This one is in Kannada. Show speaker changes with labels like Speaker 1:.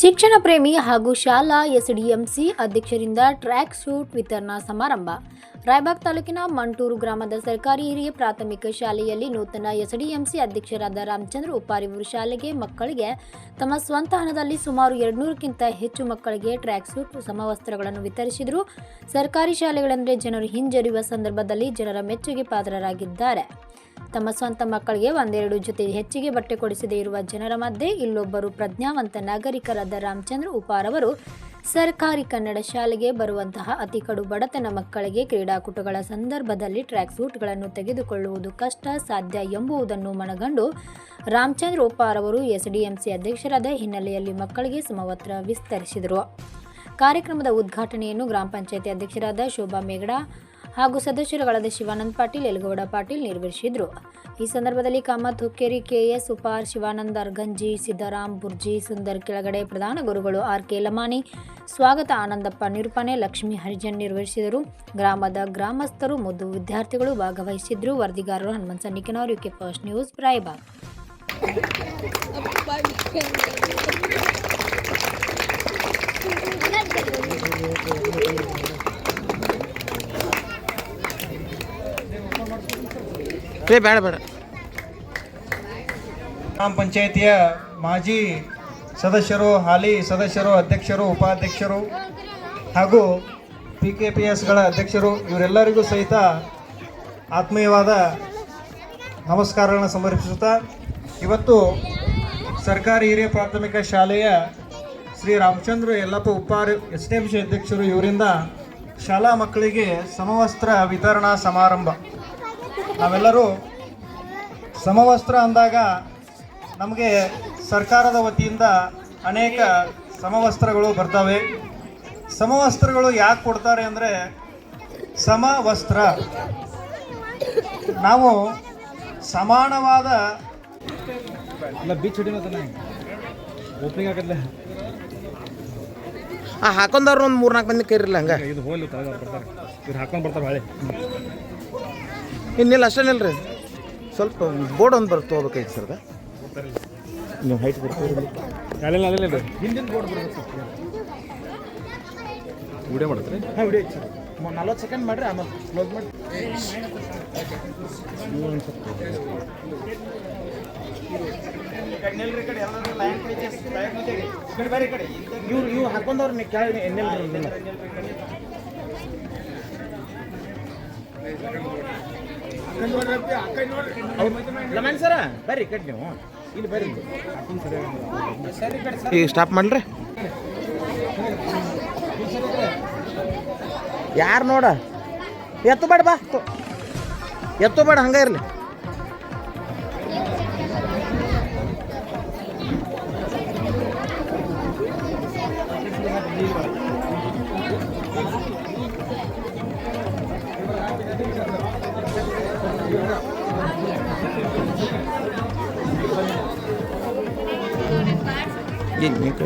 Speaker 1: ಶಿಕ್ಷಣ ಪ್ರೇಮಿ ಹಾಗೂ ಶಾಲಾ ಎಸ್ಡಿಎಂಸಿ ಅಧ್ಯಕ್ಷರಿಂದ ಟ್ರ್ಯಾಕ್ ಸೂಟ್ ವಿತರಣಾ ಸಮಾರಂಭ. ರಾಯಬಾಗ್ ತಾಲೂಕಿನ ಮಂಟೂರು ಗ್ರಾಮದ ಸರ್ಕಾರಿ ಹಿರಿಯ ಪ್ರಾಥಮಿಕ ಶಾಲೆಯಲ್ಲಿ ನೂತನ ಎಸ್ಡಿಎಂಸಿ ಅಧ್ಯಕ್ಷರಾದ ರಾಮಚಂದ್ರ ಉಪಾರಿವರು ಶಾಲೆಗೆ ಮಕ್ಕಳಿಗೆ ತಮ್ಮ ಸ್ವಂತ ಹಣದಲ್ಲಿ ಸುಮಾರು ಎರಡುನೂರಕ್ಕಿಂತ ಹೆಚ್ಚು ಮಕ್ಕಳಿಗೆ ಟ್ರ್ಯಾಕ್ ಸೂಟ್ ಸಮವಸ್ತ್ರಗಳನ್ನು ವಿತರಿಸಿದರು. ಸರ್ಕಾರಿ ಶಾಲೆಗಳೆಂದರೆ ಜನರು ಹಿಂಜರಿಯುವ ಸಂದರ್ಭದಲ್ಲಿ ಜನರ ಮೆಚ್ಚುಗೆ ಪಾತ್ರರಾಗಿದ್ದಾರೆ. ತಮ್ಮ ಸ್ವಂತ ಮಕ್ಕಳಿಗೆ ಒಂದೆರಡು ಜೊತೆ ಹೆಚ್ಚಿಗೆ ಬಟ್ಟೆ ಕೊಡಿಸದೇ ಇರುವ ಜನರ ಮಧ್ಯೆ ಇಲ್ಲೊಬ್ಬರು ಪ್ರಜ್ಞಾವಂತ ನಾಗರಿಕರಾದ ರಾಮಚಂದ್ರ ಉಪಾರ್ ಅವರು ಸರ್ಕಾರಿ ಕನ್ನಡ ಶಾಲೆಗೆ ಬರುವಂತಹ ಅತಿ ಕಡು ಬಡತನ ಮಕ್ಕಳಿಗೆ ಕ್ರೀಡಾಕೂಟಗಳ ಸಂದರ್ಭದಲ್ಲಿ ಟ್ರ್ಯಾಕ್ ಸೂಟ್ಗಳನ್ನು ತೆಗೆದುಕೊಳ್ಳುವುದು ಕಷ್ಟ ಸಾಧ್ಯ ಎಂಬುದನ್ನು ಮನಗಂಡು ರಾಮಚಂದ್ರ ಉಪಾರ್ ಅವರು ಎಸ್ಡಿಎಂಸಿ ಅಧ್ಯಕ್ಷರಾದ ಹಿನ್ನೆಲೆಯಲ್ಲಿ ಮಕ್ಕಳಿಗೆ ಸಮವತ್ರ ವಿಸ್ತರಿಸಿದರು. ಕಾರ್ಯಕ್ರಮದ ಉದ್ಘಾಟನೆಯನ್ನು ಗ್ರಾಮ ಪಂಚಾಯತಿ ಅಧ್ಯಕ್ಷರಾದ ಶೋಭಾ ಮೇಗಡ ಹಾಗೂ ಸದಸ್ಯರುಗಳಾದ ಶಿವಾನಂದ್ ಪಾಟೀಲ್, ಯಲಗೌಡ ಪಾಟೀಲ್ ನಿರ್ವಹಿಸಿದರು. ಈ ಸಂದರ್ಭದಲ್ಲಿ ಕಾಮತ್ ಹುಕ್ಕೇರಿ, ಕೆಎಸ್ ಉಪಾರ್, ಶಿವಾನಂದ ಅರ್ಗಂಜಿ ಸಿದ್ದರಾಮ್ ಬುರ್ಜಿ, ಸುಂದರ್ ಕೆಳಗಡೆ ಪ್ರಧಾನ ಗುರುಗಳು ಆರ್ ಕೆ ಲಮಾನಿ ಸ್ವಾಗತ ಆನಂದಪ್ಪ ನಿರೂಪಣೆ, ಲಕ್ಷ್ಮೀ ಹರಿಜನ್ ನಿರ್ವಹಿಸಿದರು. ಗ್ರಾಮದ ಗ್ರಾಮಸ್ಥರು, ಮುದ್ದು ವಿದ್ಯಾರ್ಥಿಗಳು ಭಾಗವಹಿಸಿದ್ರು. ವರದಿಗಾರರು ಹನುಮಂತ ಸನ್ನಿಕನವರು, ಯುಕೆ ಫಸ್ಟ್ ನ್ಯೂಸ್ ರಾಯಬಾಗ್
Speaker 2: ಏ, ಬೇಡ ಬೇಡ.
Speaker 3: ಗ್ರಾಮ ಪಂಚಾಯಿತಿಯ ಮಾಜಿ ಸದಸ್ಯರು, ಹಾಲಿ ಸದಸ್ಯರು, ಅಧ್ಯಕ್ಷರು, ಉಪಾಧ್ಯಕ್ಷರು ಹಾಗೂ ಪಿ ಕೆ ಪಿ ಎಸ್ಗಳ ಅಧ್ಯಕ್ಷರು, ಇವರೆಲ್ಲರಿಗೂ ಸಹಿತ ಆತ್ಮೀಯವಾದ ನಮಸ್ಕಾರಗಳನ್ನು ಸಮರ್ಪಿಸುತ್ತಾ ಇವತ್ತು ಸರ್ಕಾರಿ ಹಿರಿಯ ಪ್ರಾಥಮಿಕ ಶಾಲೆಯ Shri Ramachandra Yallappa Uppar S D M C ಅಧ್ಯಕ್ಷರು ಇವರಿಂದ ಶಾಲಾ ಮಕ್ಕಳಿಗೆ ಸಮವಸ್ತ್ರ ವಿತರಣಾ ಸಮಾರಂಭ. ನಾವೆಲ್ಲರೂ ಸಮವಸ್ತ್ರ ಅಂದಾಗ ನಮಗೆ ಸರ್ಕಾರದ ವತಿಯಿಂದ ಅನೇಕ ಸಮವಸ್ತ್ರಗಳು ಬರ್ತವೆ. ಸಮವಸ್ತ್ರಗಳು ಯಾಕೆ ಕೊಡ್ತಾರೆ ಅಂದರೆ ಸಮವಸ್ತ್ರ. ನಾವು ಸಮಾನವಾದ
Speaker 2: ಆ ಹಾಕೊಂಡವ್ರು ಒಂದು ಮೂರ್ನಾಲ್ಕು ಮಂದಿ ಕೈರಿಲ್ಲ ಹಂಗೆ?
Speaker 4: ಇದು ಹೋಗ್ಲಿ ಇವ್ರು ಹಾಕೊಂಡು ಬರ್ತಾರೆ ಹೊಳೆ
Speaker 2: ಇನ್ನಿಲ್ಲ ಅಷ್ಟೇ ರೀ ಸ್ವಲ್ಪ ಬೋರ್ಡ್ ಒಂದು ಬರ್ತು ಹೋಗ್ಬೇಕಾಯ್ತು ಸರ್ ನೀವು ಹೈಟ್ ಬರ್ತೀರಿ
Speaker 4: ಕಾಲೆಲ್ಲ ಅಲ್ಲಿಲ್ಲ ಹಿಂದಿನ ಬೋರ್ಡ್ ಬರ್ಬೇಕು ವಿಡಿಯೋ ಮಾಡ್ತಾರೆ?
Speaker 2: ಹಾಂ ವಿಡಿಯೋ ಸರ್ ನಲ್ವತ್ತು ಸೆಕೆಂಡ್ ಮಾಡಿರಿ ಆಮೇಲೆ ಕ್ಲೋಸ್ ಮಾಡಿ ಇವ್ರು ಇವ್ರು ಹಾಕೊಂಡವ್ರು ನೀವು ಕೆಳಗೆ ಎನ್ನೆಲ್ಲ ಲಮನ್ ಸರ, ಬರ್ರಿ, ಕಟ್ ನೀವು. ಇಲ್ಲಿ ಬರ್ರಿ. ಈಗ ಸ್ಟಾಪ್ ಮಾಡ್ರಿ. ಯಾರು ನೋಡ? ಎತ್ತು ಬೇಡ ಬಾ. ಎತ್ತು ಬೇಡ, ಹಂಗ ಇರಲಿ. ಏನು 尼克。